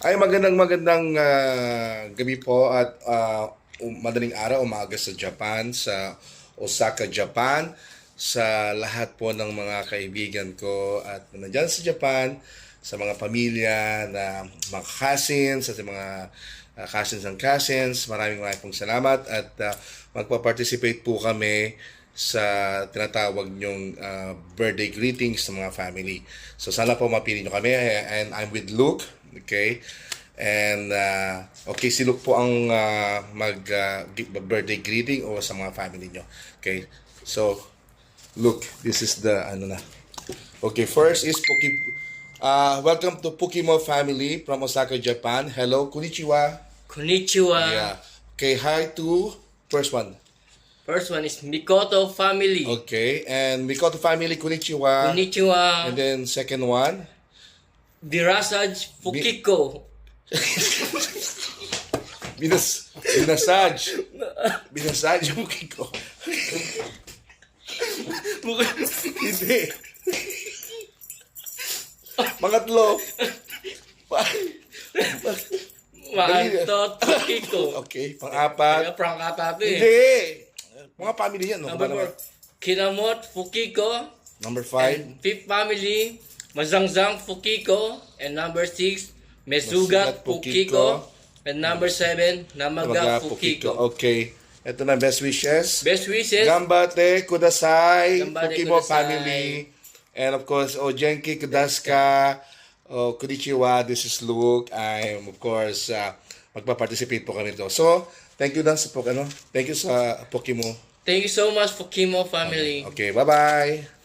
Ay magandang magandang ah, gabi po at um- madaling araw umaga sa Japan sa Osaka, Japan sa lahat po ng mga kaibigan ko at nandiyan sa Japan sa mga pamilya na mga cousins at mga ah, cousins and cousins maraming maraming pong salamat at ah, magpa-participate po kami sa tinatawag nyong ah, birthday greetings sa mga family. So sana po mapili nyo kami and I'm with Luke, okay? And uh, okay, si Luke po ang uh, mag uh, greeting o sa mga family nyo. Okay? So Luke, this is the ano na. Okay, first is Poki uh, welcome to Pokimo family from Osaka, Japan. Hello, konnichiwa. Konnichiwa. Yeah. Okay, hi to first one. First one is Mikoto family. Okay, and Mikoto family, konnichiwa. Konnichiwa. And then second one, Dirasaj Fukiko. binas binasaj. Binasaj yung ko. Hindi. Pangatlo. Pa- Maantot Fukiko. okay, Kaya pang-apat. prank ata ito eh. Hindi. Mga family yan. No? Number naman? four, Kinamot Fukiko. Number five. Fifth family, Mazangzang Fukiko. And number six, Mesugat Mesugat Fukiko. And number seven, Mga Namaga Pukiko. Fukiko. Okay. Ito na best wishes. Best wishes, Gambate kudasai, Gambate Pokimo kudasai. family. And of course, Ojenki kudaska, oh, konnichiwa, this is Luke. I'm of course uh, magpa-participate po kami dito. So, thank you dan sa Pok- ano? Thank you sa Pokimo. thank you so much Fukimo family. Okay, bye-bye.